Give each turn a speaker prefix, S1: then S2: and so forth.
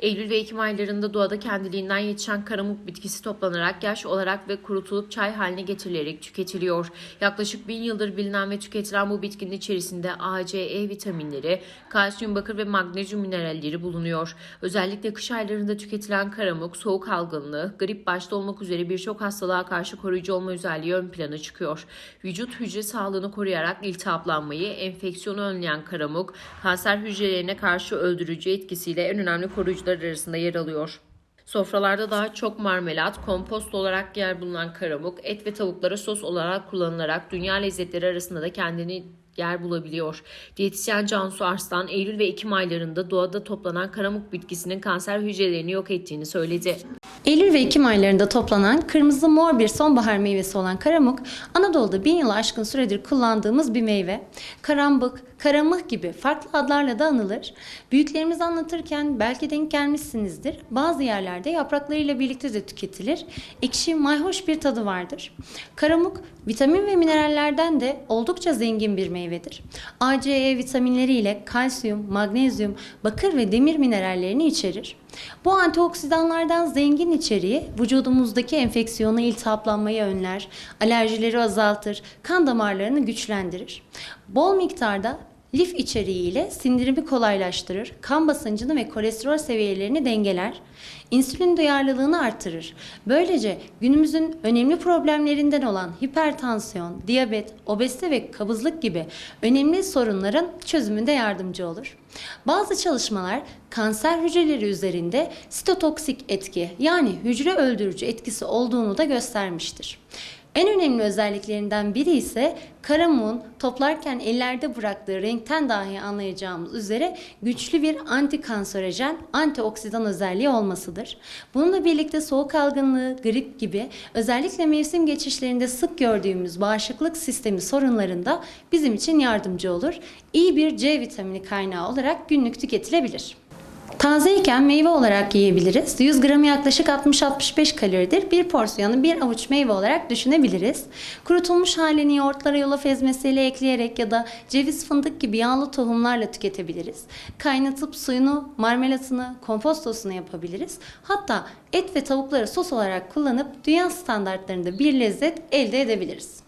S1: Eylül ve Ekim aylarında doğada kendiliğinden yetişen karamuk bitkisi toplanarak yaş olarak ve kurutulup çay haline getirilerek tüketiliyor. Yaklaşık bin yıldır bilinen ve tüketilen bu bitkinin içerisinde A, C, E vitaminleri, kalsiyum, bakır ve magnezyum mineralleri bulunuyor. Özellikle kış aylarında tüketilen karamuk, soğuk algınlığı, grip başta olmak üzere birçok hastalığa karşı koruyucu olma özelliği ön plana çıkıyor. Vücut hücre sağlığını koruyarak iltihaplanmayı, enfeksiyonu önleyen karamuk, kanser hücrelerine karşı öldürücü etkisiyle en önemli koruyucular arasında yer alıyor. Sofralarda daha çok marmelat, kompost olarak yer bulunan karamuk, et ve tavuklara sos olarak kullanılarak dünya lezzetleri arasında da kendini yer bulabiliyor. Diyetisyen Cansu Arslan, Eylül ve Ekim aylarında doğada toplanan karamuk bitkisinin kanser hücrelerini yok ettiğini söyledi.
S2: Eylül ve Ekim aylarında toplanan kırmızı mor bir sonbahar meyvesi olan karamuk, Anadolu'da bin yılı aşkın süredir kullandığımız bir meyve. Karambık, karamıh gibi farklı adlarla da anılır. Büyüklerimiz anlatırken belki denk gelmişsinizdir. Bazı yerlerde yapraklarıyla birlikte de tüketilir. Ekşi, mayhoş bir tadı vardır. Karamuk, vitamin ve minerallerden de oldukça zengin bir meyvedir. A, C, E vitaminleriyle kalsiyum, magnezyum, bakır ve demir minerallerini içerir. Bu antioksidanlardan zengin içeriği vücudumuzdaki enfeksiyonu, iltihaplanmayı önler, alerjileri azaltır, kan damarlarını güçlendirir. Bol miktarda lif içeriğiyle sindirimi kolaylaştırır, kan basıncını ve kolesterol seviyelerini dengeler, insülin duyarlılığını artırır. Böylece günümüzün önemli problemlerinden olan hipertansiyon, diyabet, obezite ve kabızlık gibi önemli sorunların çözümünde yardımcı olur. Bazı çalışmalar kanser hücreleri üzerinde sitotoksik etki yani hücre öldürücü etkisi olduğunu da göstermiştir. En önemli özelliklerinden biri ise karamuğun toplarken ellerde bıraktığı renkten dahi anlayacağımız üzere güçlü bir antikanserojen, antioksidan özelliği olmasıdır. Bununla birlikte soğuk algınlığı, grip gibi özellikle mevsim geçişlerinde sık gördüğümüz bağışıklık sistemi sorunlarında bizim için yardımcı olur. İyi bir C vitamini kaynağı olarak günlük tüketilebilir. Tazeyken meyve olarak yiyebiliriz. 100 gramı yaklaşık 60-65 kaloridir. Bir porsiyonu bir avuç meyve olarak düşünebiliriz. Kurutulmuş halini yoğurtlara yulaf ezmesiyle ekleyerek ya da ceviz fındık gibi yağlı tohumlarla tüketebiliriz. Kaynatıp suyunu, marmelatını, kompostosunu yapabiliriz. Hatta et ve tavukları sos olarak kullanıp dünya standartlarında bir lezzet elde edebiliriz.